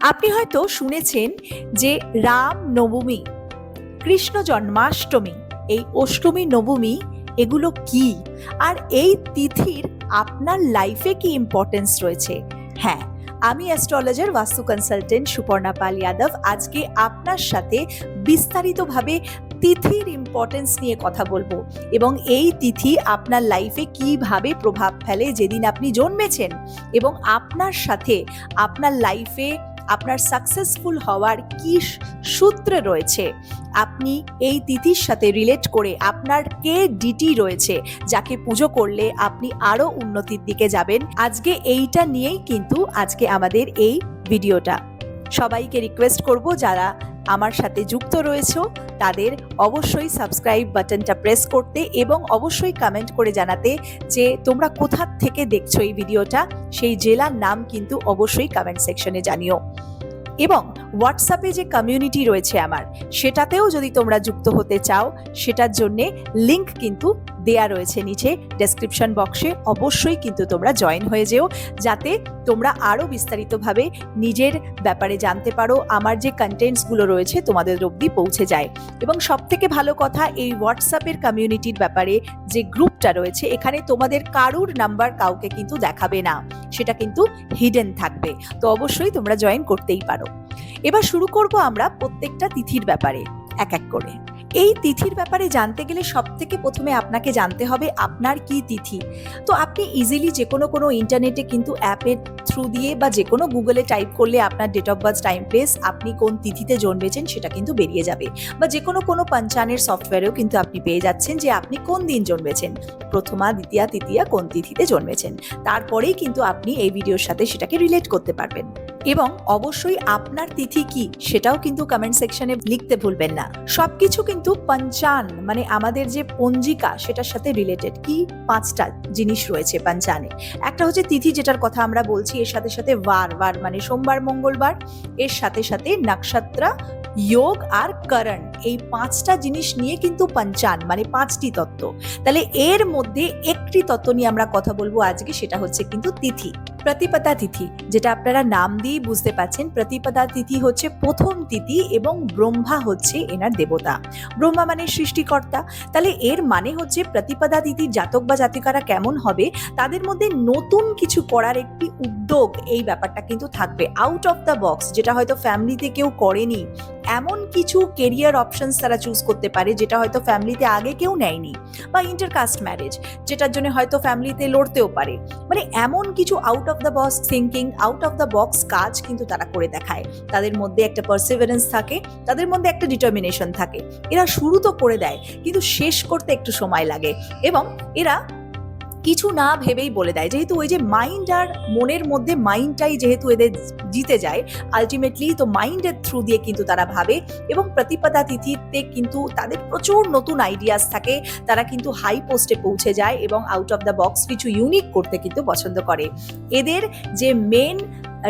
আপনি হয়তো শুনেছেন যে রাম নবমী, কৃষ্ণ জন্মাষ্টমী, এই অষ্টমী, নবমী, এগুলো কি? আর এই তিথির আপনার লাইফে কি ইম্পর্টেন্স রয়েছে? হ্যাঁ আমি অ্যাস্ট্রোলজার বাস্তু কনসালটেন্ট সুপর্ণা পাল যাদব। আজকে আপনার সাথে বিস্তারিতভাবে তিথির ইম্পর্টেন্স নিয়ে কথা বলব এবং এই তিথি আপনার লাইফে কীভাবে প্রভাব ফেলে যেদিন আপনি জন্মেছেন এবং আপনার সাথে আপনার লাইফে আপনার সাকসেসফুল হওয়ার কি সূত্র রয়েছে? আপনি এই তিথির সাথে রিলেট করে আপনার কে ডিটি রয়েছে, যাকে পুজো করলে আপনি আরও উন্নতির দিকে যাবেন। আজকে এইটা নিয়েই কিন্তু আজকে আমাদের এই ভিডিওটা সবাইকে রিকোয়েস্ট করব যারা আমার সাথে যুক্ত রয়েছে, তাদের অবশ্যই সাবস্ক্রাইব বাটনটা প্রেস করতে এবং অবশ্যই কমেন্ট করে জানাতে যে তোমরা কোথা থেকে দেখছ এই ভিডিওটা সেই জেলার নাম কিন্তু অবশ্যই কমেন্ট সেকশনে জানিও। এবং হোয়াটসঅ্যাপে যে কমিউনিটি রয়েছে আমার, সেটাতেও যদি তোমরা যুক্ত হতে চাও, সেটার জন্যে লিংক কিন্তু দেয়া রয়েছে নিচে ডেসক্রিপশন বক্সে অবশ্যই কিন্তু তোমরা জয়েন হয়ে যেও, যাতে তোমরা আরও বিস্তারিতভাবে নিজের ব্যাপারে জানতে পারো, আমার যে কন্টেন্টসগুলো রয়েছে তোমাদের অবধি পৌঁছে যায়। এবং সব থেকে ভালো কথা, এই হোয়াটসঅ্যাপের কমিউনিটির ব্যাপারে যে গ্রুপটা রয়েছে, এখানে তোমাদের কারুর নাম্বার কাউকে কিন্তু দেখাবে না, সেটা কিন্তু হিডেন থাকবে। তো অবশ্যই তোমরা জয়েন করতেই পারো। এবার শুরু করব আমরা প্রত্যেকটা তিথির ব্যাপারে, এক এক করে। এই তিথির ব্যাপারে জানতে গেলে সব থেকে প্রথমে আপনাকে জানতে হবে আপনার কি তিথি। তো আপনি ইজিলি যে কোনো কোনো ইন্টারনেটে কিন্তু অ্যাপের থ্রু দিয়ে বা যে কোনো গুগলে টাইপ করলে আপনার date of birth time place আপনি কোন তিথিতে জন্মেছেন সেটা কিন্তু বেরিয়ে যাবে। বা যে কোনো কোনো পঞ্চানের সফটওয়্যারেও কিন্তু আপনি পেয়ে যাচ্ছেন যে আপনি কোন দিন জন্মেছেন। প্রথমা, দ্বিতীয়া, তৃতীয়া কোন তিথিতে জন্মেছেন। তারপরেই কিন্তু আপনি এই ভিডিওর সাথে সেটাকে রিলেট করতে পারবেন। এবং অবশ্যই আপনার তিথি কি সেটাও কিন্তু কমেন্ট সেকশনে লিখতে ভুলবেন না। সবকিছু কিন্তু পঞ্চান মানে আমাদের যে পঞ্জিকা সেটার সাথে রিলেটেড কি পাঁচটা জিনিস রয়েছে পঞ্চানে। একটা হচ্ছে তিথি যেটার কথা আমরা বলছি, এর সাথে সাথে বার বার মানে সোমবার, মঙ্গলবার, এর সাথে সাথে নক্ষত্র, যোগ আর করণ। এই পাঁচটা জিনিস নিয়ে কিন্তু পঞ্চান মানে পাঁচটি তত্ত্ব। তাহলে এর মধ্যে একটি তত্ত্ব নিয়ে আমরা কথা বলব আজকে, সেটা হচ্ছে কিন্তু তিথি প্রতিপদা তিথি, যেটা আপনারা নাম দিয়ে বুঝতে পাচ্ছেন প্রতিপদা তিথি হচ্ছে প্রথম তিথি এবং ব্রহ্মা হচ্ছে এনার দেবতা। ব্রহ্মা মানে সৃষ্টিকর্তা। তাহলে এর মানে হচ্ছে প্রতিপদা তিথির জাতক বা জাতিকারা কেমন হবে? তাদের মধ্যে নতুন কিছু করার একটি উদ্যোগ এই ব্যাপারটা কিন্তু থাকবে। আউট অফ দ্য বক্স যেটা হয়তো ফ্যামিলিতে কেউ করেনি, এমন কিছু কেরিয়ার অপশনস তারা চুজ করতে পারে, যেটা হয়তো ফ্যামিলিতে আগে কেউ নেয়নি, বা ইন্টারকাস্ট ম্যারেজ যেটার জন্য হয়তো ফ্যামিলিতে লড়তেও পারে। মানে এমন কিছু out of the box thinking out of the box কাজ কিন্তু তারা করে দেখায়। তাদের মধ্যে একটা পারসিভারেন্স থাকে, তাদের মধ্যে একটা ডিটারমিনেশন থাকে। এরা শুরু তো করে দেয়, কিন্তু শেষ করতে একটু সময় লাগে এবং এরা কিছু না ভেবেই বলে দেয়। যেহেতু ওই যে মাইন্ড আর মনের মধ্যে মাইন্ডটাই যেহেতু এদের জিতে যায় আলটিমেটলি তো মাইন্ডের থ্রু দিয়ে কিন্তু তারা ভাবে এবং প্রতিপদা তিথিতে কিন্তু তাদের প্রচুর নতুন আইডিয়াস থাকে। তারা কিন্তু হাই পোস্টে পৌঁছে যায় এবং আউট অফ দ্য বক্স কিছু ইউনিক করতে কিন্তু পছন্দ করে। এদের যে মেন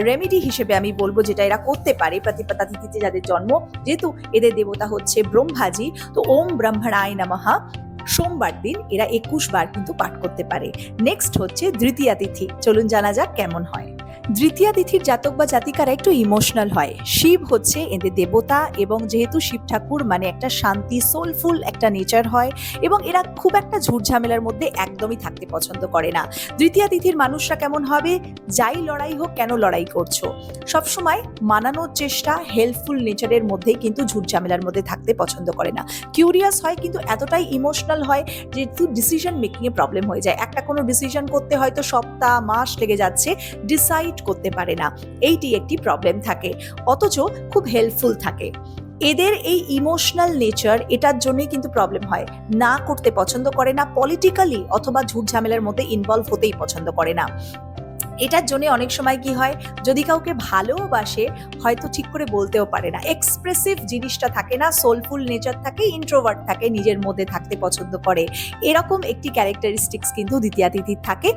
রেমেডি হিসেবে আমি বলব যেটা এরা করতে পারে, প্রতিপাতা তিথিতে যাদের জন্ম, যেহেতু এদের দেবতা হচ্ছে ব্রহ্মাজি, তো ওম ব্রহ্মণায় নমহা সোমবার দিন এরা একুশ বার কিন্তু পাঠ করতে পারে। নেক্সট হচ্ছে দ্বিতীয়া তিথি। চলুন জানা যাক কেমন হয়। দ্বিতীয়া তিথির জাতক বা জাতিকারা একটু ইমোশনাল হয়। শিব হচ্ছে এদের দেবতা এবং যেহেতু শিব ঠাকুর মানে একটা শান্তি সোলফুল একটা নেচার হয় এবং এরা খুব একটা ঝামেলার মধ্যে একদমই থাকতে পছন্দ করে না। দ্বিতীয়া তিথির মানুষরা কেমন হবে? যাই লড়াই হোক, কেন লড়াই করছ? সবসময় মানানোর চেষ্টা হেল্পফুল নেচারের মধ্যেই কিন্তু ঝামেলার মধ্যে থাকতে পছন্দ করে না। কিউরিয়াস হয় কিন্তু এতটাই ইমোশনাল হয় যেহেতু ডিসিশন মেকিংয়ে প্রবলেম হয়ে যায়। একটা কোনো ডিসিশন করতে হয়তো সপ্তাহ, মাস লেগে যাচ্ছে। ডিসাইড করতে পারে না। এইটি একটি প্রবলেম থাকে, অথচ খুব হেল্পফুল থাকে। এদের এই ইমোশনাল নেচার এটার জন্যই কিন্তু প্রবলেম হয়। না করতে পছন্দ করে না পলিটিক্যালি অথবা ঝুট ঝামেলার মধ্যে ইনভলভ হতেই পছন্দ করে না। এটার জন্য অনেক সময় কি হয়, যদি কাউকে ভালোবাসে হয়তো ঠিক করে বলতেও পারে না। এক্সপ্রেসিভ জিনিসটা থাকে না সোলফুল নেচার থাকে ইন্ট্রোভার্ট থাকে, নিজের মধ্যে থাকতে পছন্দ করে। এরকম একটি ক্যারেক্টারিস্টিক্স কিন্তু দ্বিতীয় তিথির থাকে।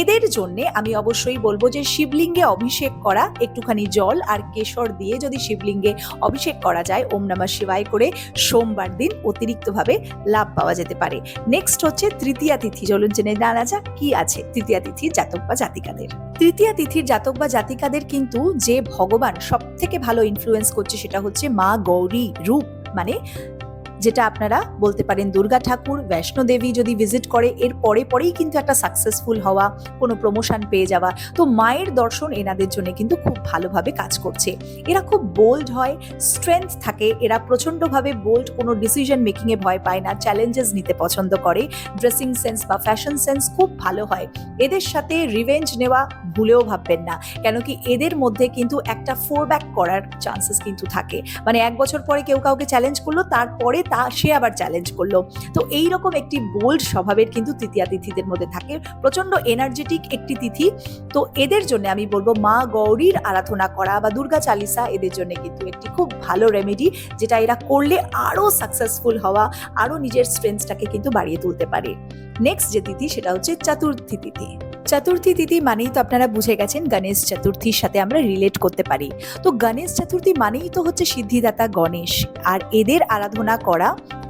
এদের জন্য আমি অবশ্যই বলব যে শিবলিঙ্গে অভিষেক করা, একটুখানি জল আর কেশর দিয়ে যদি শিবলিঙ্গে অভিষেক করা যায়, ওম নমঃ শিবায় করে সোমবার দিন অতিরিক্তভাবে লাভ পাওয়া যেতে পারে। নেক্সট হচ্ছে তৃতীয়া তিথি। চলুন জেনে জানা যাক কি আছে তৃতীয়া তিথির জাতক বা জাতিকাদের। তৃতীয়া তিথির জাতক বা জাতিকাদের কিন্তু যে ভগবান সব থেকে ভালো ইনফ্লুয়েন্স করছে সেটা হচ্ছে মা গৌরী রূপ মানে যেটা আপনারা বলতে পারেন দুর্গা ঠাকুর, বৈষ্ণো দেবী যদি ভিজিট করে, এর পরে পরেই কিন্তু একটা সাকসেসফুল হওয়া, কোনো প্রমোশন পেয়ে যাওয়া। তো মায়ের দর্শন এনাদের জন্য কিন্তু খুব ভালোভাবে কাজ করছে। এরা খুব বোল্ড হয় স্ট্রেংথ থাকে, এরা প্রচণ্ডভাবে বোল্ড কোনো ডিসিশন মেকিংয়ে ভয় পায় না চ্যালেঞ্জেস নিতে পছন্দ করে ড্রেসিং সেন্স বা ফ্যাশন সেন্স খুব ভালো হয়। এদের সাথে রিভেঞ্জ নেওয়া ভুলেও ভাববেন না কেন কি এদের মধ্যে কিন্তু একটা ফোরব্যাক করার চান্সেস কিন্তু থাকে। মানে এক বছর পরে কেউ কাউকে চ্যালেঞ্জ করল, তারপরে তা সে আবার চ্যালেঞ্জ করল। তো এই রকম একটি বোল্ড স্বভাবের কিন্তু তৃতীয়া তিথিদের মধ্যে থাকে। প্রচণ্ড এনার্জেটিক একটি তিথি। তো এদের জন্য আমি বলব মা গৌরীর আরাধনা করা বা দুর্গা চালিসা এদের জন্য কিন্তু একটি খুব ভালো রেমেডি যেটা এরা করলে আরও সাকসেসফুল হওয়া আরও নিজের স্ট্রেংথটাকে কিন্তু বাড়িয়ে তুলতে পারে। নেক্সট যে তিথি সেটা হচ্ছে চতুর্থী তিথি। চতুর্থী তিথি মানেই তো আপনারা বুঝে গেছেন গণেশ চতুর্থীর সাথে আমরা রিলেট করতে পারি। তো গণেশ চতুর্থী মানেই তো হচ্ছে সিদ্ধিদাতা গণেশ। আর এদের আরাধনা করা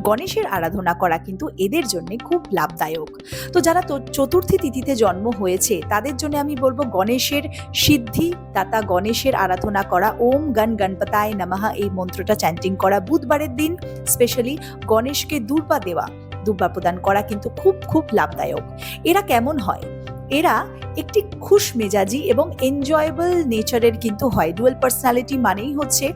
গণেশের আরাধনা করা কিন্তু এদের জন্য খুব লাভদায়ক। তো যারা চতুর্থী তিথিতে জন্ম হয়েছে, তাদের জন্য আমি বলব গণেশের সিদ্ধি দাতা গণেশের আরাধনা করা, ওম গণ গণপতায় নমঃ এই মন্ত্রটা চ্যান্টিং করা। বুধবারের দিন স্পেশালি গণেশকে দুর্বা দেওয়া, দুর্বা প্রদান করা কিন্তু খুব খুব লাভদায়ক। এরা কেমন হয়? এরা একটি খুশ মেজাজি এবং এনজয়েবল নেচারের কিন্তু হয়। ডুয়েল পার্সোনালিটি মানেই হচ্ছে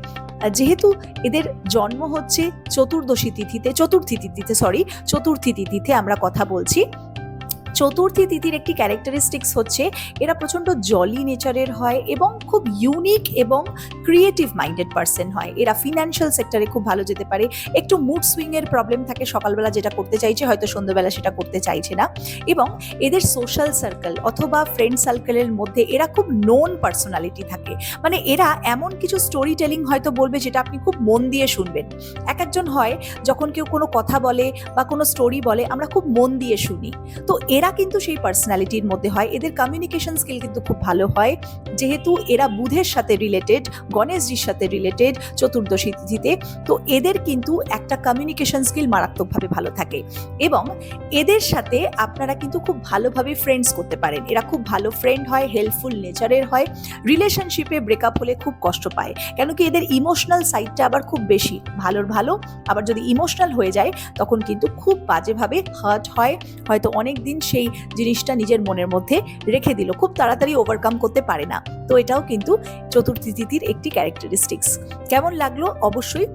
যেহেতু এদের জন্ম হচ্ছে চতুর্দশী তিথিতে চতুর্থী তিথিতে সরি চতুর্থী তিথিতে আমরা কথা বলছি। চতুর্থী তিথির একটি ক্যারেক্টারিস্টিক্স হচ্ছে, এরা প্রচণ্ড জলি নেচারের হয় এবং খুব ইউনিক এবং ক্রিয়েটিভ মাইন্ডেড পার্সন হয়। এরা ফিনান্সিয়াল সেক্টরে খুব ভালো যেতে পারে। একটু মুড সুইংয়ের প্রবলেম থাকে সকালবেলা যেটা করতে চাইছে, হয়তো সন্ধ্যাবেলা সেটা করতে চাইছে না। এবং এদের সোশ্যাল সার্কেল অথবা ফ্রেন্ড সার্কেলের মধ্যে এরা খুব নোন পার্সোনালিটি থাকে। মানে এরা এমন কিছু স্টোরি টেলিং হয়তো বলবে যেটা আপনি খুব মন দিয়ে শুনবেন। এক একজন হয়, যখন কেউ কোনো কথা বলে বা কোনো স্টোরি বলে, আমরা খুব মন দিয়ে শুনি। তো এরা কিন্তু সেই পার্সোনালিটির মধ্যে হয়। এদের কমিউনিকেশন স্কিল কিন্তু খুব ভালো হয়। যেহেতু এরা বুধের সাথে রিলেটেড গণেশজির সাথে রিলেটেড চতুর্দশী তিথিতে, তো এদের কিন্তু একটা কমিউনিকেশন স্কিল মারাত্মকভাবে ভালো থাকে। এবং এদের সাথে আপনারা কিন্তু খুব ভালোভাবে ফ্রেন্ডস করতে পারেন। এরা খুব ভালো ফ্রেন্ড হয় হেল্পফুল নেচারের হয়। রিলেশনশিপে ব্রেকআপ হলে খুব কষ্ট পায়। কেন কি এদের ইমোশনাল সাইডটা আবার খুব বেশি। ভালোর ভালো। আবার যদি ইমোশনাল হয়ে যায়, তখন কিন্তু খুব বাজেভাবে হার্ট হয়। হয়তো অনেক দিন সেই জিনিসটা নিজের মনের মধ্যে রেখে দিল। খুব তাড়াতাড়ি ওভারকাম করতে পারে না। তো এটাও কিন্তু চতুর্থী তিথির একটি ক্যারেক্টারিস্টিক্স কেমন লাগল অবশ্যই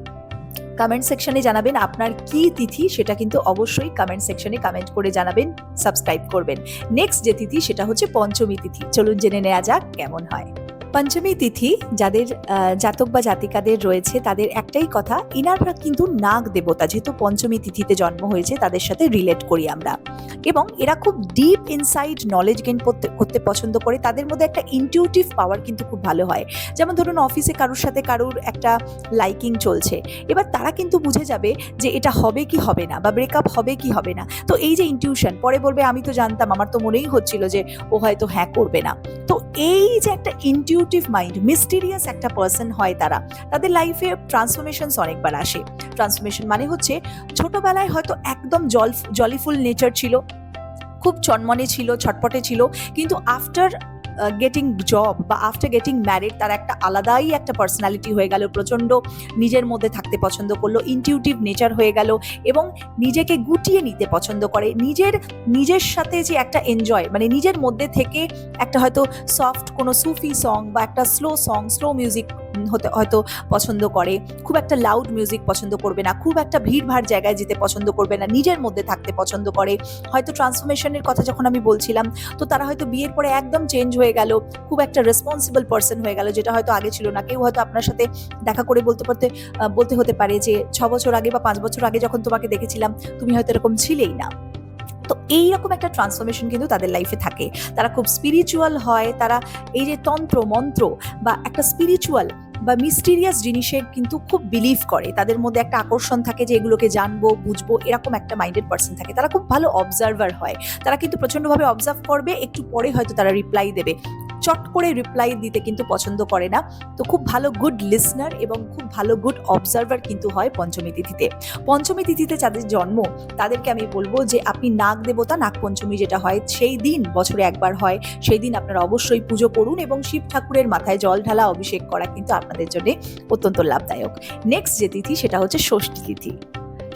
কমেন্ট সেকশনে জানাবেন। আপনার কি তিথি সেটা কিন্তু অবশ্যই কমেন্ট সেকশনে কমেন্ট করে জানাবেন সাবস্ক্রাইব করবেন। নেক্সট যে তিথি সেটা হচ্ছে পঞ্চমী তিথি। চলুন জেনে নেওয়া যাক কেমন হয়। পঞ্চমী তিথি যাদের জাতক বা জাতিকাদের রয়েছে, তাদের একটাই কথা, ইনাররা কিন্তু নাগ দেবতা। যেহেতু পঞ্চমী তিথিতে জন্ম হয়েছে, তাদের সাথে রিলেট করি আমরা। এবং এরা খুব ডিপ ইনসাইড নলেজ গেন করতে পছন্দ করে। তাদের মধ্যে একটা ইনটিউটিভ পাওয়ার কিন্তু খুব ভালো হয়। যেমন ধরুন অফিসে কারোর সাথে কারোর একটা লাইকিং চলছে। এবার তারা কিন্তু বুঝে যাবে যে এটা হবে কি হবে না, বা ব্রেকআপ হবে কি হবে না। তো এই যে ইনটিউশন পরে বলবে, আমি তো জানতাম, আমার তো মনেই হচ্ছিল যে ও হয়তো হ্যাঁ করবে না। তো এই যে একটা ইনটিউটিভ মাইন্ড মিস্টিরিয়াস একটা পার্সন হয় তারা, তাদের লাইফে ট্রান্সফরমেশনস অনেকবার আসে। ট্রান্সফরমেশন মানে হচ্ছে, ছোটবেলায় হয়তো একদম জল জলিফুল নেচার ছিল, খুব চনমনে ছিল, ছটপটে ছিল, কিন্তু আফটার গেটিং জব বা আফটার গেটিং ম্যারিড তার একটা আলাদাই একটা পার্সোনালিটি হয়ে গেল, প্রচণ্ড নিজের মধ্যে থাকতে পছন্দ করল ইনটিউটিভ নেচার হয়ে গেল এবং নিজেকে গুটিয়ে নিতে পছন্দ করে। নিজের নিজের সাথে যে একটা এনজয় মানে নিজের মধ্যে থেকে একটা হয়তো সফট কোনো সুফি সং বা একটা স্লো সং স্লো মিউজিক হতে, হয়তো পছন্দ করে। খুব একটা লাউড মিউজিক পছন্দ করবে না, খুব একটা ভিড়ভাড় জায়গায় যেতে পছন্দ করবে না, নিজের মধ্যে থাকতে পছন্দ করে। হয়তো ট্রান্সফরমেশনের কথা যখন আমি বলছিলাম, তো তারা হয়তো বিয়ের পরে একদম চেঞ্জ হয়ে গেল, খুব একটা রেসপন্সিবল পার্সন হয়ে গেল, যেটা হয়তো আগে ছিল না। কেউ হয়তো আপনার সাথে দেখা করে বলতে পারতে বলতে হতে পারে যে, ছ বছর আগে বা পাঁচ বছর আগে যখন তোমাকে দেখেছিলাম, তুমি হয়তো এরকম ছিলেই না। তো এইরকম একটা ট্রান্সফরমেশন কিন্তু তাদের লাইফে থাকে। তারা খুব স্পিরিচুয়াল হয়, তারা এই যে তন্ত্র, মন্ত্র বা একটা স্পিরিচুয়াল বা মিস্টিরিয়াস জিনিসের কিন্তু খুব বিলিভ করে। তাদের মধ্যে একটা আকর্ষণ থাকে যে এগুলোকে জানব, বুঝব, এরকম একটা মাইন্ডেড পার্সন থাকে। তারা খুব ভালো অবজার্ভার হয়। তারা কিন্তু প্রচণ্ডভাবে অবজার্ভ করবে, একটু পরে হয়তো তারা রিপ্লাই দেবে। চট করে রিপ্লাই দিতে কিন্তু পছন্দ করে না। তো খুব ভালো গুড লিসনার এবং খুব ভালো গুড অবজারভার কিন্তু হয় পঞ্চমী তিথিতে। পঞ্চমী তিথিতে যাদের জন্ম, তাদেরকে আমি বলব যে আপনি নাগ দেবতা, নাগ পঞ্চমী যেটা হয়, সেই দিন বছরে একবার হয়। সেই দিন আপনারা অবশ্যই পুজো করুন এবং শিব ঠাকুরের মাথায় জল ঢালা অভিষেক করা কিন্তু আপনাদের জন্য অত্যন্ত লাভদায়ক। নেক্সট যে তিথি, সেটা হচ্ছে ষষ্ঠী তিথি।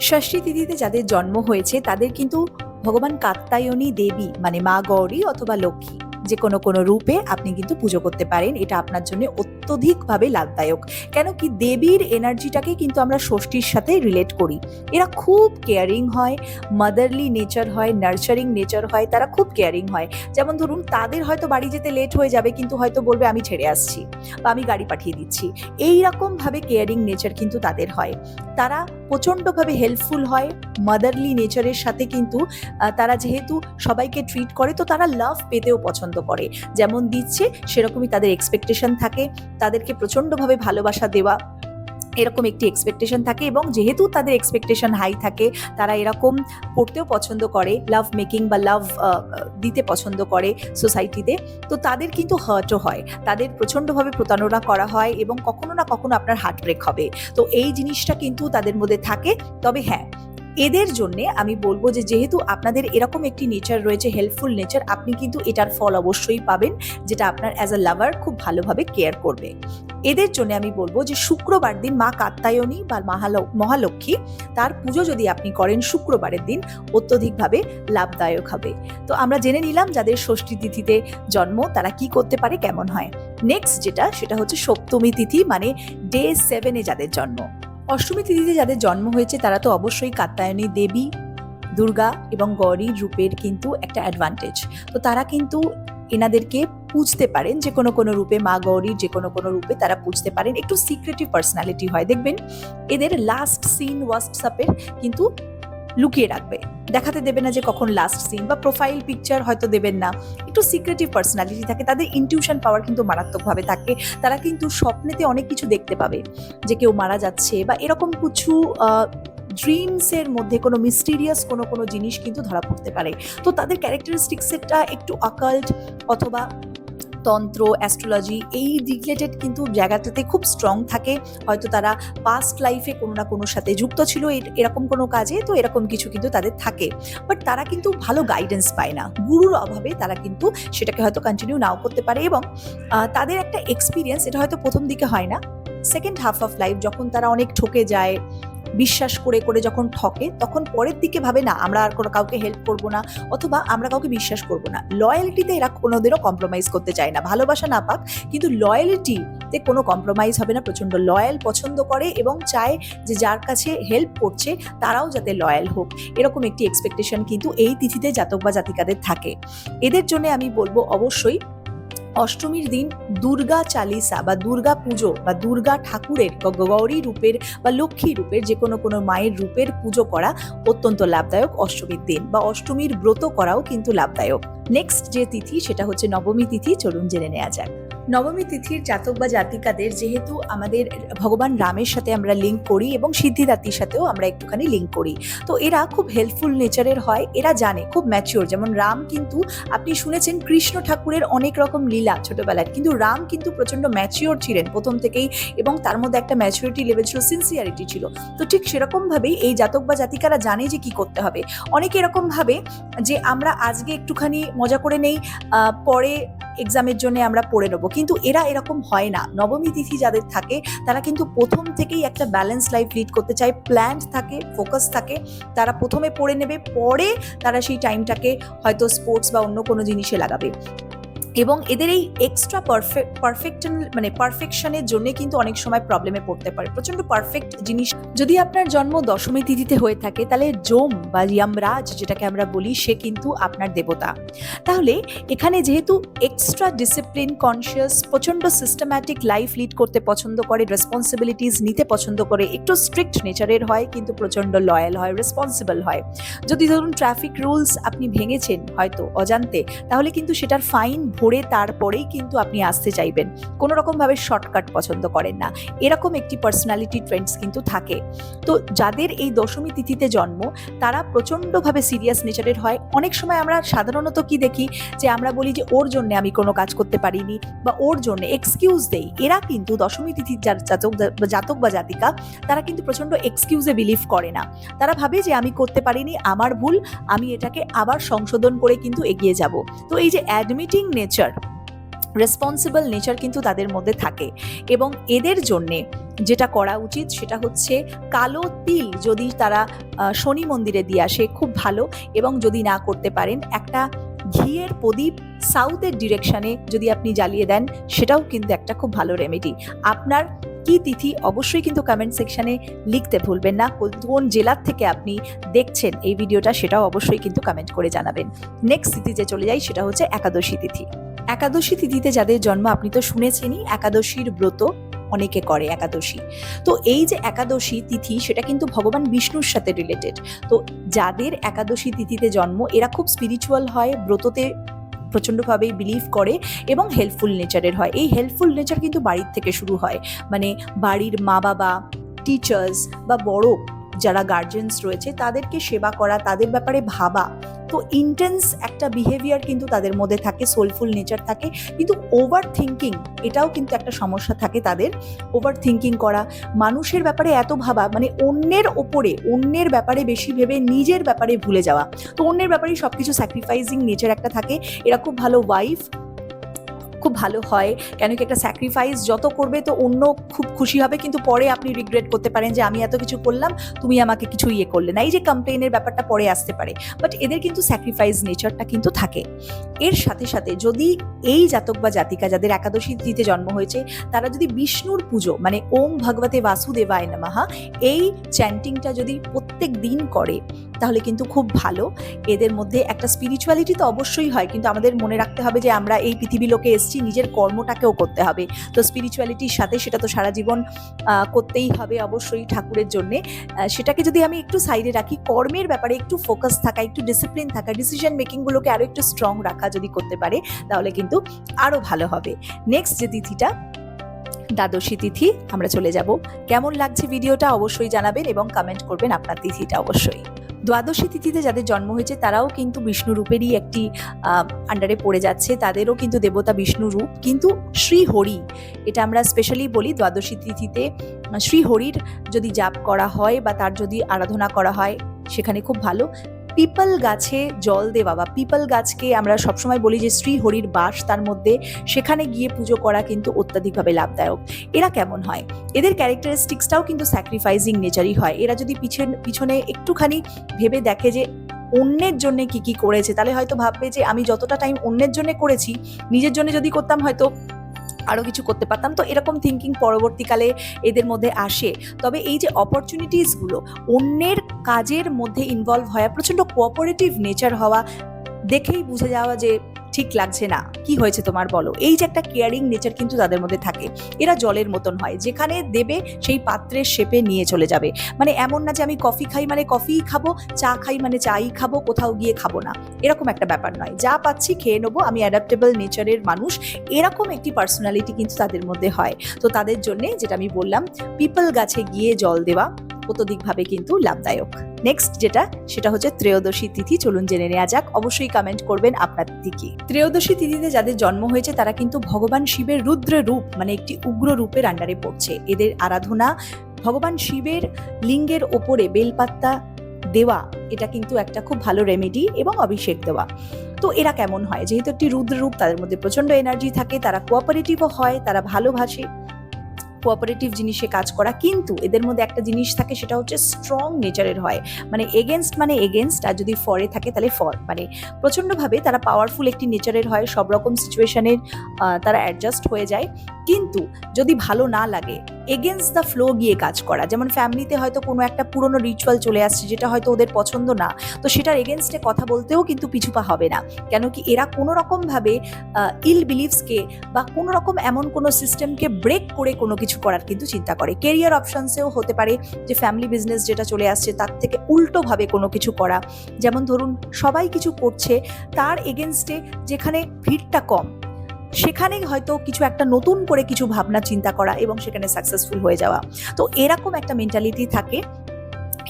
ষষ্ঠী তিথিতে যাদের জন্ম হয়েছে, তাদের কিন্তু ভগবান কাত্তায়নী দেবী মানে মা গৌরী অথবা লক্ষ্মী। যে কোনো কোনো রূপে আপনি কিন্তু পুজো করতে পারেন। এটা আপনার জন্য অত্যধিকভাবে লাভদায়ক। কেন কি দেবীর এনার্জিটাকে কিন্তু আমরা ষষ্ঠীর সাথে রিলেট করি। এরা খুব কেয়ারিং হয় মাদারলি নেচার হয় নার্চারিং নেচার হয়, তারা খুব কেয়ারিং হয়। যেমন ধরুন, তাদের হয়তো বাড়ি যেতে লেট হয়ে যাবে, কিন্তু হয়তো বলবে, আমি ছেড়ে আসছি বা আমি গাড়ি পাঠিয়ে দিচ্ছি। এই রকম ভাবে কেয়ারিং নেচার কিন্তু তাদের হয়। তারা প্রচণ্ডভাবে হেল্পফুল হয় মাদারলি নেচারের সাথে কিন্তু তারা যেহেতু সবাইকে ট্রিট করে, তো তারা লাভ পেতেও পছন্দ করে। যেমন দিচ্ছে, সেরকমই তাদের এক্সপেকটেশন থাকে। তাদেরকে প্রচণ্ডভাবে ভালোবাসা দেওয়া, এরকম একটি এক্সপেকটেশন থাকে এবং যেহেতু তাদের এক্সপেকটেশন হাই থাকে, তারা এরকম করতেও পছন্দ করে লাভ মেকিং বা লাভ দিতে পছন্দ করে সোসাইটিতে তো তাদের কিন্তু হার্টও হয়। তাদের প্রচণ্ডভাবে প্রতারণা করা হয় এবং কখনো না কখনো আপনার হার্ট ব্রেক হবে। তো এই জিনিসটা কিন্তু তাদের মধ্যে থাকে। তবে হ্যাঁ এদের জন্য আমি বলব যে, যেহেতু আপনাদের এরকম একটি নেচার রয়েছে হেল্পফুল নেচার আপনি কিন্তু এটার ফল অবশ্যই পাবেন, যেটা আপনার অ্যাজ আ লাভার খুব ভালোভাবে কেয়ার করবে। এদের জন্য আমি বলব যে, শুক্রবার দিন মা কাত্তায়নী বা মহাল- মহালক্ষ্মী, তার পুজো যদি আপনি করেন, শুক্রবারের দিন অত্যধিকভাবে লাভদায়ক হবে। তো আমরা জেনে নিলাম যাদের ষষ্ঠী তিথিতে জন্ম, তারা কি করতে পারে, কেমন হয়। নেক্সট যেটা, সেটা হচ্ছে সপ্তমী তিথি মানে ডে সেভেনে যাদের জন্ম। অষ্টমী তিথিতে যাদের জন্ম হয়েছে, তারা তো অবশ্যই কাত্তায়নী দেবী, দুর্গা এবং গৌরী রূপের কিন্তু একটা অ্যাডভান্টেজ তো তারা কিন্তু এনাদেরকে পুজতে পারেন, যে কোনো কোনো রূপে মা গৌরীর যে কোনো কোনো রূপে তারা পুজতে পারেন। একটু সিক্রেটিভ পার্সোনালিটি হয়, দেখবেন? এদের লাস্ট সিন ওয়াটসঅ্যাপের কিন্তু লুকিয়ে রাখবে। দেখাতে দেবে না যে কখন লাস্ট সিন বা প্রোফাইল পিকচার হয়তো দেবেন না। একটু সিক্রেটিভ পার্সোনালিটি থাকে, তাদের ইনটিউশন পাওয়ার কিন্তু মারাত্মকভাবে থাকে। তারা কিন্তু স্বপ্নেতে অনেক কিছু দেখতে পাবে, যে কেউ মারা যাচ্ছে বা এরকম কিছু ড্রিমসের মধ্যে কোনো মিস্টিরিয়াস কোনো কোনো জিনিস কিন্তু ধরা পড়তে পারে। তো তাদের ক্যারেক্টারিস্টিক্সেরটা একটু অকাল্ট অথবা তন্ত্র অ্যাস্ট্রোলজি এই রিলেটেড কিন্তু জায়গাটাতে খুব স্ট্রং থাকে। হয়তো তারা পাস্ট লাইফে কোনো না কোনো সাথে যুক্ত ছিল এর- এরকম কোনো কাজে, তো এরকম কিছু কিন্তু তাদের থাকে। বাট তারা কিন্তু ভালো গাইডেন্স পায় না। গুরুর অভাবে তারা কিন্তু সেটাকে হয়তো কন্টিনিউ নাও করতে পারে এবং তাদের একটা এক্সপিরিয়েন্স এটা হয়তো প্রথম দিকে হয় না। সেকেন্ড হাফ অফ লাইফ যখন তারা অনেক ঠকে যায় বিশ্বাস করে করে যখন ঠকে, তখন পরের দিকে ভাবে, না, আমরা আর কোনো কাউকে হেল্প করব না, অথবা আমরা কাউকে বিশ্বাস করব না। লয়্যালিটিতে এরা কোনোদিনও কম্প্রোমাইজ করতে চায় না। ভালোবাসা না পাক, কিন্তু লয়্যালিটিতে কোনো কম্প্রোমাইজ হবে না। প্রচণ্ড লয়াল পছন্দ করে এবং চায় যে যার কাছে হেল্প করছে, তারাও যাতে লয়াল হোক। এরকম একটি এক্সপেকটেশন কিন্তু এই তিথিতে জাতক বা জাতিকাদের থাকে। এদের জন্য আমি বলব, অবশ্যই অষ্টমীর দিন দুর্গা চালিসা বা দুর্গা পুজো বা দুর্গা ঠাকুরের গৌরী রূপের বা লক্ষ্মী রূপের যে কোনো কোনো মায়ের রূপের পুজো করা অত্যন্ত লাভদায়ক অষ্টমীর দিন বা অষ্টমীর ব্রত করাও কিন্তু লাভদায়ক। নেক্সট যে তিথি সেটা হচ্ছে নবমী তিথি, চলুন জেনে নেওয়া যাক। নবমী তিথির জাতক বা জাতিকাদের যেহেতু আমাদের ভগবান রামের সাথে আমরা লিঙ্ক করি এবং সিদ্ধিদাতির সাথেও আমরা একটুখানি লিঙ্ক করি। তো এরা খুব হেল্পফুল নেচারের হয়, এরা জানে, খুব ম্যাচিওর যেমন রাম কিন্তু আপনি শুনেছেন কৃষ্ণ ঠাকুরের অনেক রকম লীলা ছোটবেলায়, কিন্তু রাম কিন্তু প্রচণ্ড ম্যাচিওর ছিলেন প্রথম থেকেই এবং তার মধ্যে একটা ম্যাচুরিটি লেভেল ছিল সিনসিয়ারিটি ছিল। তো ঠিক সেরকমভাবেই এই জাতক বা জাতিকারা জানে যে কি করতে হবে। অনেকে এরকমভাবে যে আমরা আজকে একটুখানি মজা করে নেই পরে এক্সামের জন্য আমরা পড়ে নেব। কিন্তু এরা এরকম হয় না। নবমী তিথি যাদের থাকে, তারা কিন্তু প্রথম থেকেই একটা ব্যালেন্স লাইফ লিড করতে চায়। প্ল্যান থাকে ফোকাস থাকে, তারা প্রথমে পড়ে নেবে, পরে তারা সেই টাইমটাকে হয়তো স্পোর্টস বা অন্য কোনো জিনিসে লাগাবে। এবং এদের এই এক্সট্রা পারফেক্ট পারফেক্ট মানে পারফেকশনের জন্য কিন্তু অনেক সময় প্রবলেমে পড়তে পারে। প্রচণ্ড পারফেক্ট জিনিস। যদি আপনার জন্ম দশমী তিথিতে হয়ে থাকে, তাহলে জোম বা ইয়ামরাজ যেটাকে আমরা বলি, সে কিন্তু আপনার দেবতা। তাহলে এখানে যেহেতু এক্সট্রা ডিসিপ্লিন কনসিয়াস প্রচণ্ড সিস্টেম্যাটিক লাইফ লিড করতে পছন্দ করে রেসপন্সিবিলিটিস নিতে পছন্দ করে, একটু স্ট্রিক্ট নেচারের হয়, কিন্তু প্রচণ্ড লয়াল হয় রেসপন্সিবল হয়। যদি ধরুন ট্রাফিক রুলস আপনি ভেঙেছেন হয়তো অজান্তে, তাহলে কিন্তু সেটার ফাইন ধরে তারপরেই কিন্তু আপনি আসতে চাইবেন। কোনো রকমভাবে শর্টকাট পছন্দ করেন না। এরকম একটি পার্সোনালিটি ট্রেন্ডস কিন্তু থাকে। তো যাদের এই দশমী তিথিতে জন্ম, তারা প্রচণ্ডভাবে সিরিয়াস নেচারের হয়। অনেক সময় আমরা সাধারণত কি দেখি যে আমরা বলি যে ওর জন্য আমি কোনো কাজ করতে পারিনি বা ওর জন্য এক্সকিউজ দেই। এরা কিন্তু দশমী তিথির জাতক জাতক বা জাতিকা, তারা কিন্তু প্রচণ্ড এক্সকিউজে বিলিভ করে না। তারা ভাবে যে আমি করতে পারিনি, আমার ভুল, আমি এটাকে আবার সংশোধন করে কিন্তু এগিয়ে যাব। তো এই যে অ্যাডমিটিং নেচার রেসপন্সিবল নেচার কিন্তু তাদের মধ্যে থাকে এবং এদের জন্যে যেটা করা উচিত সেটা হচ্ছে কালো তিল যদি তারা শনি মন্দিরে দিয়ে আসে খুব ভালো এবং যদি না করতে পারেন একটা ঘিয়ের প্রদীপ সাউথের ডিরেকশানে যদি আপনি জ্বালিয়ে দেন সেটাও কিন্তু একটা খুব ভালো রেমেডি আপনার কি তিথি অবশ্যই কিন্তু কমেন্ট সেকশানে লিখতে ভুলবেন না। কোন- কোন জেলার থেকে আপনি দেখছেন এই ভিডিওটা সেটাও অবশ্যই কিন্তু কমেন্ট করে জানাবেন। নেক্সট তিথি যে চলে যাই সেটা হচ্ছে একাদশী তিথি। একাদশী তিথিতে যাদের জন্ম আপনি তো শুনেছেনই, একাদশীর ব্রত অনেকে করে একাদশী। তো এই যে একাদশী তিথি, সেটা কিন্তু ভগবান বিষ্ণুর সাথে রিলেটেড তো যাদের একাদশী তিথিতে জন্ম, এরা খুব স্পিরিচুয়াল হয়, ব্রততে প্রচণ্ডভাবেই বিলিভ করে এবং হেল্পফুল নেচারের হয়। এই হেল্পফুল নেচার কিন্তু বাড়ির থেকে শুরু হয়। মানে বাড়ির মা বাবা টিচার্স বা বড় যারা গার্জেন্স রয়েছে, তাদেরকে সেবা করা, তাদের ব্যাপারে ভাবা। তো ইন্টেন্স একটা বিহেভিয়ার কিন্তু তাদের মধ্যে থাকে সোলফুল নেচার থাকে। কিন্তু ওভার থিঙ্কিং এটাও কিন্তু একটা সমস্যা থাকে তাদের। ওভার থিঙ্কিং করা, মানুষের ব্যাপারে এত ভাবা মানে অন্যের ওপরে, অন্যের ব্যাপারে বেশি ভেবে নিজের ব্যাপারে ভুলে যাওয়া। তো অন্যের ব্যাপারেই সব কিছু স্যাক্রিফাইসিং নেচার একটা থাকে। এরা খুব ভালো ওয়াইফ খুব ভালো হয়। কেন কি একটা স্যাক্রিফাইস যত করবে তো অন্য খুব খুশি হবে। কিন্তু পরে আপনি রিগ্রেট করতে পারেন যে, আমি এত কিছু করলাম, তুমি আমাকে কিছু ইয়ে করলে না। এই যে কমপ্লেনের ব্যাপারটা পরে আসতে পারে। বাট এদের কিন্তু স্যাক্রিফাইস নেচারটা কিন্তু থাকে। এর সাথে সাথে যদি এই জাতক বা জাতিকা যাদের একাদশী তিথিতে জন্ম হয়েছে, তারা যদি বিষ্ণুর পুজো মানে ওম ভগবতে বাসুদেবায় নমঃ, এই চ্যান্টিংটা যদি প্রত্যেক দিন করে, তাহলে কিন্তু খুব ভালো। এদের মধ্যে একটা স্পিরিচুয়ালিটি তো অবশ্যই হয়। কিন্তু আমাদের মনে রাখতে হবে যে, আমরা এই পৃথিবী লোকে এসেছি নিজের কর্মটাকেও করতে হবে। তো স্পিরিচুয়ালিটির সাথে সেটা তো সারা জীবন করতেই হবে অবশ্যই ঠাকুরের জন্যে। সেটাকে যদি আমি একটু সাইডে রাখি, কর্মের ব্যাপারে একটু ফোকাস থাকা, একটু ডিসিপ্লিন থাকা ডিসিশন মেকিংগুলোকে আরও একটু স্ট্রং রাখা যদি করতে পারে, তাহলে কিন্তু আরও ভালো হবে। নেক্সট যে তিথিটা, দ্বাদশী তিথি, আমরা চলে যাব। কেমন লাগছে ভিডিওটা অবশ্যই জানাবেন এবং কমেন্ট করবেন আপনার তিথিটা অবশ্যই। দ্বাদশী তিথিতে যাদের জন্ম হয়েছে, তারাও কিন্তু বিষ্ণু রূপেরই একটি আন্ডারে পড়ে যাচ্ছে। তাদেরও কিন্তু দেবতা বিষ্ণু রূপ। কিন্তু শ্রী হরি, এটা আমরা স্পেশালি বলি দ্বাদশী তিথিতে শ্রী হরির যদি জাপ করা হয় বা তার যদি আরাধনা করা হয়, সেখানে খুব ভালো। পিপল গাছে জল দেওয়া বা পিপল গাছকে আমরা সবসময় বলি যে শ্রী হরির বাস, তার মধ্যে সেখানে গিয়ে পুজো করা কিন্তু অত্যাধিকভাবে লাভদায়ক। এরা কেমন হয়? এদের ক্যারেক্টারিস্টিক্সটাও কিন্তু স্যাক্রিফাইজিং নেচারই হয়। এরা যদি পিছনে পিছনে একটুখানি ভেবে দেখে যে অন্যের জন্য কি কি করেছে, তাহলে হয়তো ভাববে যে আমি যতটা টাইম অন্যের জন্য করেছি, নিজের জন্য যদি করতাম হয়তো আরও কিছু করতে পারতাম। তো এরকম থিঙ্কিং পরবর্তীকালে এদের মধ্যে আসে। তবে এই যে অপরচুনিটিসগুলো অন্যের কাজের মধ্যে ইনভলভ হওয়া, প্রচণ্ড কোঅপারেটিভ নেচার হওয়া, দেখেই বুঝে যাওয়া যে ঠিক লাগছে না। কি হয়েছে তোমার বলো? এই যে একটা কেয়ারিং নেচার কিন্তু তাদের মধ্যে থাকে। এরা জলের মতন হয়। যেখানে দেবে, সেই পাত্রের শেপে নিয়ে চলে যাবে। মানে এমন না যে আমি কফি খাই মানে কফিই খাব, চা খাই মানে চাই খাব, কোথাও গিয়ে খাব না। এরকম একটা ব্যাপার নয়। যা পাচ্ছি খেয়ে নেব। আমি অ্যাডাপ্টেবল নেচারের মানুষ। এরকম একটি পার্সোনালিটি কিন্তু তাদের মধ্যে হয়। তো তাদের জন্যে যেটা আমি বললাম পিপল গাছে গিয়ে জল দেওয়া। অত্যধিকভাবে কিন্তু লাভদায়ক। নেক্সট যেটা, সেটা হচ্ছে ত্রয়োদশী তিথি, চলুন জেনে নেওয়া যাক। অবশ্যই কমেন্ট করবেন আপনার তিথি ত্রয়োদশী তিথিতে যাদের জন্ম হয়েছে, তারা কিন্তু ভগবান শিবের রুদ্র রূপ মানে একটি উগ্র রূপের আন্ডারে পড়ছে। এদের আরাধনা ভগবান শিবের লিঙ্গের ওপরে বেলপাত্তা দেওয়া, এটা কিন্তু একটা খুব ভালো রেমেডি এবং অভিষেক দেওয়া। তো এরা কেমন হয়? যেহেতু একটি রুদ্র রূপ, তাদের মধ্যে প্রচণ্ড এনার্জি থাকে, তারা কোঅপারেটিভও হয়, তারা ভালোবাসে কোঅপারেটিভ জিনিসে কাজ করা, কিন্তু এদের মধ্যে একটা জিনিস থাকে, সেটা হচ্ছে স্ট্রং নেচারের হয়। মানে এগেনস্ট মানে এগেনস্ট আর যদি ফরে থাকে তাহলে ফর মানে প্রচণ্ডভাবে তারা পাওয়ারফুল একটি নেচারের হয় সব রকম সিচুয়েশানের তারা অ্যাডজাস্ট হয়ে যায়। কিন্তু যদি ভালো না লাগে এগেনস্ট দ্য ফ্লো গিয়ে কাজ করা, যেমন ফ্যামিলিতে হয়তো কোনো একটা পুরনো রিচুয়াল চলে আসছে যেটা হয়তো ওদের পছন্দ না, তো সেটার এগেনস্টে কথা বলতেও কিন্তু পিছুপা হবে না। কেন কি এরা কোনো রকমভাবে ইল বিলিভসকে বা কোনো রকম এমন কোনো সিস্টেমকে ব্রেক করে কোনো কিছু করার কিন্তু চিন্তা করে। কেরিয়ার অপশনসেও হতে পারে যে ফ্যামিলি বিজনেস যেটা চলে আসছে তার থেকে উল্টোভাবে কোনো কিছু করা। যেমন ধরুন, সবাই কিছু করছে, তার এগেনস্টে যেখানে ভিড়টা কম সেখানেই হয়তো কিছু একটা নতুন করে কিছু ভাবনা চিন্তা করা এবং সেখানে সাকসেসফুল হয়ে যাওয়া। তো এরকম একটা মেন্টালিটি থাকে।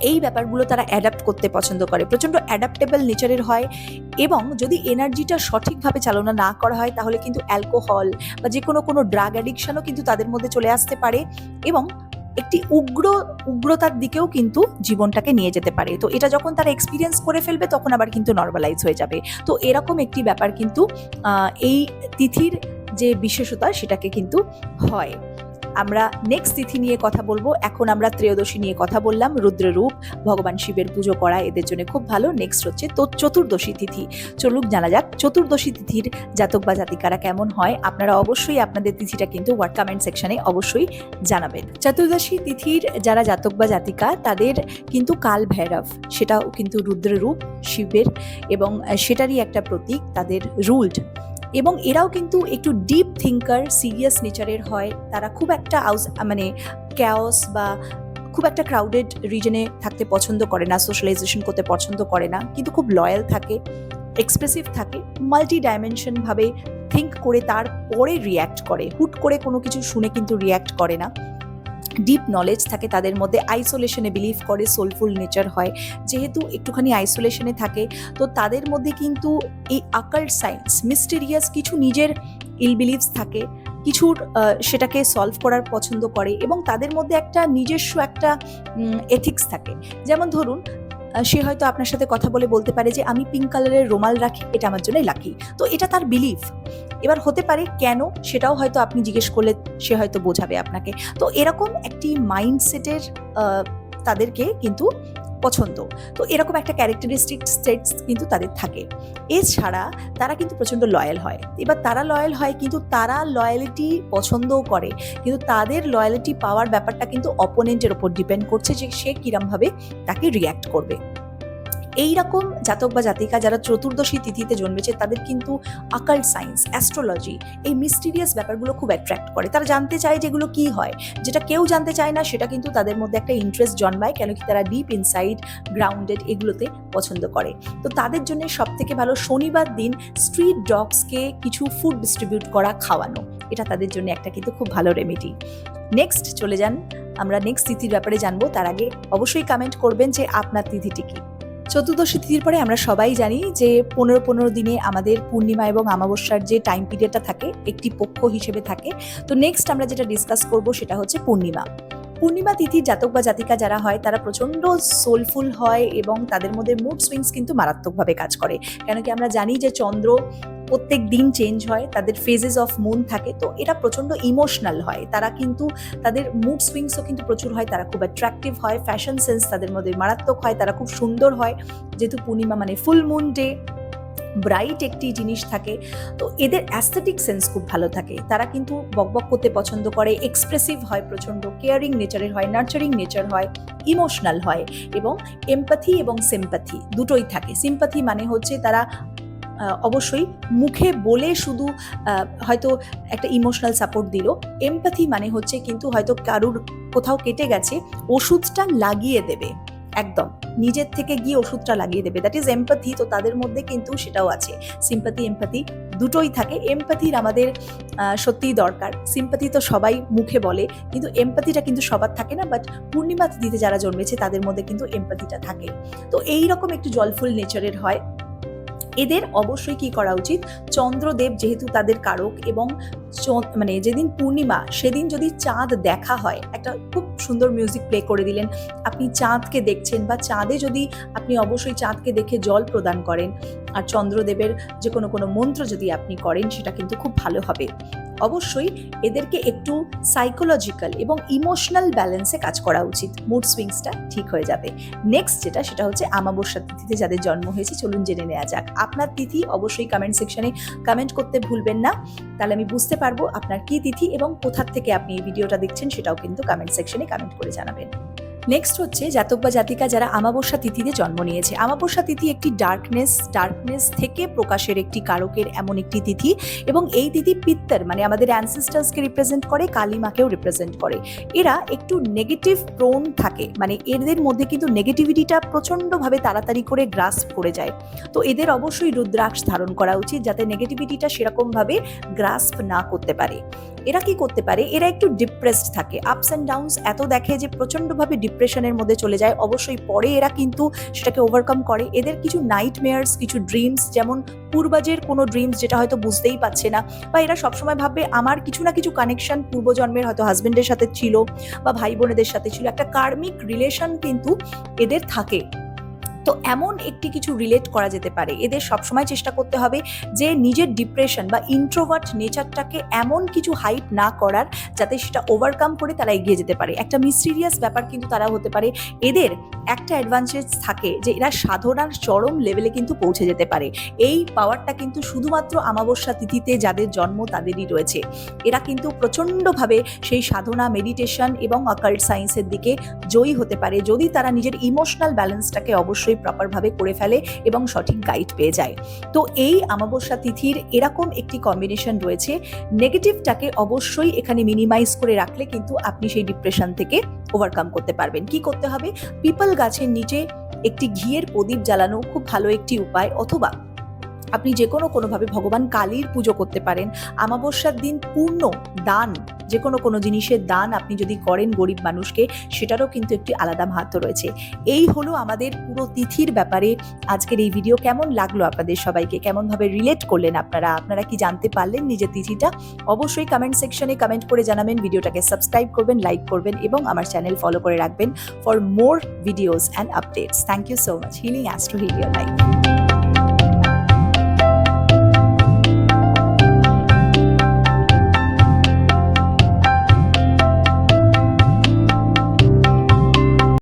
এই ব্যাপারগুলো তারা অ্যাডাপ্ট করতে পছন্দ করে। প্রচণ্ড অ্যাডাপ্টেবল নেচারের হয় এবং যদি এনার্জিটা সঠিকভাবে চালনা না করা হয়, তাহলে কিন্তু অ্যালকোহল বা যে কোনো কোনো ড্রাগ অ্যাডিকশানও কিন্তু তাদের মধ্যে চলে আসতে পারে এবং একটি উগ্র, উগ্রতার দিকেও কিন্তু জীবনটাকে নিয়ে যেতে পারে। তো এটা যখন তারা এক্সপিরিয়েন্স করে ফেলবে, তখন আবার কিন্তু নর্মালাইজ হয়ে যাবে। তো এরকম একটি ব্যাপার কিন্তু এই তিথির যে বিশেষতা, সেটাকে কিন্তু হয়। আমরা নেক্সট তিথি নিয়ে কথা বলব। এখন আমরা ত্রয়োদশী নিয়ে কথা বললাম রুদ্ররূপ ভগবান শিবের পুজো করা, এদের জন্য খুব ভালো। নেক্সট হচ্ছে তো চতুর্দশী তিথি। চলুক, জানা যাক চতুর্দশী তিথির জাতক বা জাতিকারা কেমন হয়। আপনারা অবশ্যই আপনাদের তিথিটা কিন্তু ওয়ার্ড কমেন্ট সেকশনে অবশ্যই জানাবেন। চতুর্দশী তিথির যারা জাতক বা জাতিকা, তাদের কিন্তু কাল ভৈরব। সেটাও কিন্তু রুদ্ররূপ শিবের এবং সেটারই একটা প্রতীক, তাদের রুলড এবং এরাও কিন্তু একটু ডিপ থিঙ্কার সিরিয়াস নেচারের হয়। তারা খুব একটা আউস মানে ক্যাওস বা খুব একটা ক্রাউডেড রিজনে থাকতে পছন্দ করে না সোশ্যালাইজেশন করতে পছন্দ করে না। কিন্তু খুব লয়াল থাকে এক্সপ্রেসিভ থাকে মাল্টি ডাইমেনশনভাবে থিঙ্ক করে তারপরে রিয়্যাক্ট করে। হুট করে কোনো কিছু শুনে কিন্তু রিয়্যাক্ট করে না। ডিপ নলেজ থাকে তাদের মধ্যে আইসোলেশনে বিলিভ করে সোলফুল নেচার হয়। যেহেতু একটুখানি আইসোলেশনে থাকে, তো তাদের মধ্যে কিন্তু এই আকাল্ট সায়েন্স মিস্টেরিয়াস কিছু নিজের ইল বিলিভস থাকে কিছুর সেটাকে সলভ করার পছন্দ করে এবং তাদের মধ্যে একটা নিজস্ব একটা এথিক্স থাকে। যেমন ধরুন সে হয়তো আপনার সাথে কথা বলে বলতে পারে যে আমি পিঙ্ক কালারের রোমাল রাখি, এটা আমার জন্যই লাকি তো এটা তার বিলিফ এবার হতে পারে কেন? সেটাও হয়তো আপনি জিজ্ঞেস করলে সে হয়তো বোঝাবে আপনাকে। তো এরকম একটি মাইন্ডসেটের তাদেরকে কিন্তু পছন্দ তো এরকম একটা ক্যারেক্টারিস্টিক স্টেটস কিন্তু তাদের থাকে। এছাড়া তারা কিন্তু প্রচণ্ড লয়াল হয়। এবার তারা লয়াল হয় কিন্তু তারা লয়ালিটি পছন্দও করে। কিন্তু তাদের লয়ালিটি পাওয়ার ব্যাপারটা কিন্তু অপোনেন্টের ওপর ডিপেন্ড করছে যে সে কিরমভাবে তাকে রিয়্যাক্ট করবে। এই রকম জাতক বা জাতিকা যারা চতুর্দশী তিথিতে জন্মেছে, তাদের কিন্তু আকাল্ট সায়েন্স অ্যাস্ট্রোলজি এই মিস্টিরিয়াস ব্যাপারগুলো খুব অ্যাট্রাক্ট করে। তারা জানতে চায় যেগুলো কি হয়। যেটা কেউ জানতে চায় না, সেটা কিন্তু তাদের মধ্যে একটা ইন্টারেস্ট জন্মায়, কেন কি তারা ডিপ ইনসাইড গ্রাউন্ডেড এগুলোতে পছন্দ করে। তো তাদের জন্য সব থেকে ভালো শনিবার দিন স্ট্রিট ডগসকে কিছু ফুড ডিস্ট্রিবিউট করা, খাওয়ানো। এটা তাদের জন্য একটা কিন্তু খুব ভালো রেমেডি নেক্সট চলে যান। আমরা নেক্সট তিথির ব্যাপারে জানব। তার আগে অবশ্যই কমেন্ট করবেন যে আপনার তিথিটি কি। চতুর্দশী তিথির পরে আমরা সবাই জানি যে পনেরো পনেরো দিনে আমাদের পূর্ণিমা এবং আমাবস্যার যে টাইম পিরিয়ডটা থাকে, একটি পক্ষ হিসেবে থাকে। তো নেক্সট আমরা যেটা ডিসকাস করব সেটা হচ্ছে পূর্ণিমা। পূর্ণিমা তিথির জাতক বা জাতিকা যারা হয়, তারা প্রচণ্ড সোলফুল হয় এবং তাদের মধ্যে মুড সুইংস কিন্তু মারাত্মকভাবে কাজ করে। কেন কি আমরা জানি যে চন্দ্র প্রত্যেক দিন চেঞ্জ হয়, তাদের ফেজেস অফ মুন থাকে, তো এটা প্রচণ্ড ইমোশনাল হয়। তারা কিন্তু তাদের মুড সুইংসও কিন্তু প্রচুর হয়, তারা খুব অ্যাট্রাকটিভ হয় ফ্যাশন সেন্স তাদের মধ্যে মারাত্মক হয়, তারা খুব সুন্দর হয়। যেহেতু পূর্ণিমা মানে ফুল মুন ডে ব্রাইট একটি জিনিস থাকে। তো এদের অ্যাস্থেটিক সেন্স খুব ভালো থাকে। তারা কিন্তু বকবক করতে পছন্দ করে এক্সপ্রেসিভ হয়, প্রচণ্ড কেয়ারিং নেচারের হয় নার্চারিং নেচার হয় ইমোশনাল হয় এবং এমপ্যাথি এবং সিম্প্যাথি দুটোই থাকে। সিম্প্যাথি মানে হচ্ছে তারা অবশ্যই মুখে বলে শুধু হয়তো একটা ইমোশনাল সাপোর্ট দিল। এমপ্যাথি মানে হচ্ছে কিন্তু হয়তো কারুর কোথাও কেটে গেছে, ওষুধটা লাগিয়ে দেবে। একদম। নিজের থেকে গিয়ে ওষুধটা লাগিয়ে দেবে। দ্যাট ইজ এম্পাথি তো তাদের মধ্যে কিন্তু সেটাও আছে। সিম্প্যাথি এমপ্যাথি দুটোই থাকে। এমপ্যাথির আমাদের সত্যিই দরকার। সিম্প্যাথি তো সবাই মুখে বলে, কিন্তু এমপ্যাথিটা কিন্তু সবার থাকে না। বাট পূর্ণিমা দিতে যারা জন্মেছে, তাদের মধ্যে কিন্তু এমপ্যাথিটা থাকে। তো এই রকম একটু জলফুল নেচারের হয়। এদের অবশ্যই কি করা উচিত? চন্দ্রদেব যেহেতু তাদের কারক এবং মানে যেদিন পূর্ণিমা, সেদিন যদি চাঁদ দেখা হয়, একটা খুব সুন্দর মিউজিক প্লে করে দিলেন। আপনি চাঁদকে দেখছেন বা চাঁদে যদি আপনি অবশ্যই চাঁদকে দেখে জল প্রদান করেন আর চন্দ্রদেবের যে কোনো কোনো মন্ত্র যদি আপনি করেন, সেটা কিন্তু খুব ভালো হবে। অবশ্যই এদেরকে একটু সাইকোলজিক্যাল এবং ইমোশনাল ব্যালেন্সে কাজ করা উচিত। মুড সুইংসটা ঠিক হয়ে যাবে। নেক্সট যেটা, সেটা হচ্ছে আমাবস্যা তিথিতে যাদের জন্ম হয়েছে, চলুন জেনে নেওয়া যাক। আপনার তিথি অবশ্যই কমেন্ট সেকশনে কমেন্ট করতে ভুলবেন না। তাহলে আমি বুঝতে পারব আপনার কি তিথি এবং কোথার থেকে আপনি এই ভিডিওটা দেখছেন, সেটাও কিন্তু কমেন্ট সেকশনে কমেন্ট করে জানাবেন। নেক্সট হচ্ছে জাতক বা জাতিকা যারা আমাবস্যা তিথিতে জন্ম নিয়েছে। আমাবস্যা তিথি একটি ডার্কনেস ডার্কনেস থেকে প্রকাশের একটি কারকের এমন একটি তিথি এবং এই তিথি পিত্তর মানে আমাদের অ্যানসিস্টার্সকে রিপ্রেজেন্ট করে কালিমাকেও রিপ্রেজেন্ট করে। এরা একটু নেগেটিভ প্রোন থাকে মানে এদের মধ্যে কিন্তু নেগেটিভিটিটা প্রচণ্ডভাবে তাড়াতাড়ি করে গ্রাস করে যায়। তো এদের অবশ্যই রুদ্রাক্ষ ধারণ করা উচিত যাতে নেগেটিভিটিটা সেরকমভাবে গ্রাস্প না করতে পারে। এরা কি করতে পারে? এরা একটু ডিপ্রেসড থাকে। আপস অ্যান্ড ডাউনস এত দেখে যে প্রচণ্ডভাবে ডিপ্রেশনের মধ্যে চলে যায়। অবশ্যই পরে এরা কিন্তু সেটাকে ওভারকাম করে। এদের কিছু নাইট মেয়ার্স কিছু ড্রিমস যেমন পূর্বাজের কোনো ড্রিমস যেটা হয়তো বুঝতেই পারছে না বা এরা সবসময় ভাববে আমার কিছু না কিছু কানেকশন পূর্বজন্মের হয়তো হাজব্যান্ডের সাথে ছিল বা ভাই বোনেদের সাথে ছিল। একটা কার্মিক রিলেশন কিন্তু এদের থাকে। তো এমন একটি কিছু রিলেট করা যেতে পারে। এদের সবসময় চেষ্টা করতে হবে যে নিজের ডিপ্রেশন বা ইন্ট্রোভার্ট নেচারটাকে এমন কিছু হাইপ না করার, যাতে সেটা ওভারকাম করে তারা এগিয়ে যেতে পারে। একটা মিস্টিরিয়াস ব্যাপার কিন্তু তারা হতে পারে। এদের একটা অ্যাডভান্টেজ থাকে যে এরা সাধনার চরম লেভেলে কিন্তু পৌঁছে যেতে পারে। এই পাওয়ারটা কিন্তু শুধুমাত্র আমাবস্যা তিথিতে যাদের জন্ম তাদেরই রয়েছে। এরা কিন্তু প্রচণ্ডভাবে সেই সাধনা মেডিটেশন এবং অকাল্ট সায়েন্সের দিকে জয়ী হতে পারে। যদি তারা নিজের ইমোশনাল ব্যালেন্সটাকে অবশ্যই প্রপারভাবে করে ফেলে এবং সঠিক গাইড পেয়ে যায়। তো এই আমাবস্যা তিথির এরকম একটি কম্বিনেশন রয়েছে। নেগেটিভটাকে অবশ্যই এখানে মিনিমাইজ করে রাখলে কিন্তু আপনি সেই ডিপ্রেশন থেকে ওভারকাম করতে পারবেন। কি করতে হবে? পিপল গাছের নিচে একটি ঘিয়ের প্রদীপ জ্বালানো খুব ভালো একটি উপায়। অথবা আপনি যে কোনো কোনোভাবে ভগবান কালীর পুজো করতে পারেন, আমাবস্যার দিন পূর্ণ দান, যে কোনো কোনো জিনিসের দান আপনি যদি করেন গরিব মানুষকে, সেটারও কিন্তু একটি আলাদা মাহাত্ম রয়েছে। এই হলো আমাদের পুরো তিথির ব্যাপারে আজকের এই ভিডিও কেমন লাগল আপনাদের সবাইকে? কেমনভাবে রিলেট করলেন আপনারা? আপনারা কি জানতে পারলেন নিজের তিথিটা? অবশ্যই কমেন্ট সেকশনে কমেন্ট করে জানাবেন। ভিডিওটাকে সাবস্ক্রাইব করবেন লাইক করবেন এবং আমার চ্যানেল ফলো করে রাখবেন for more videos and updates thank you so much healing astro healer life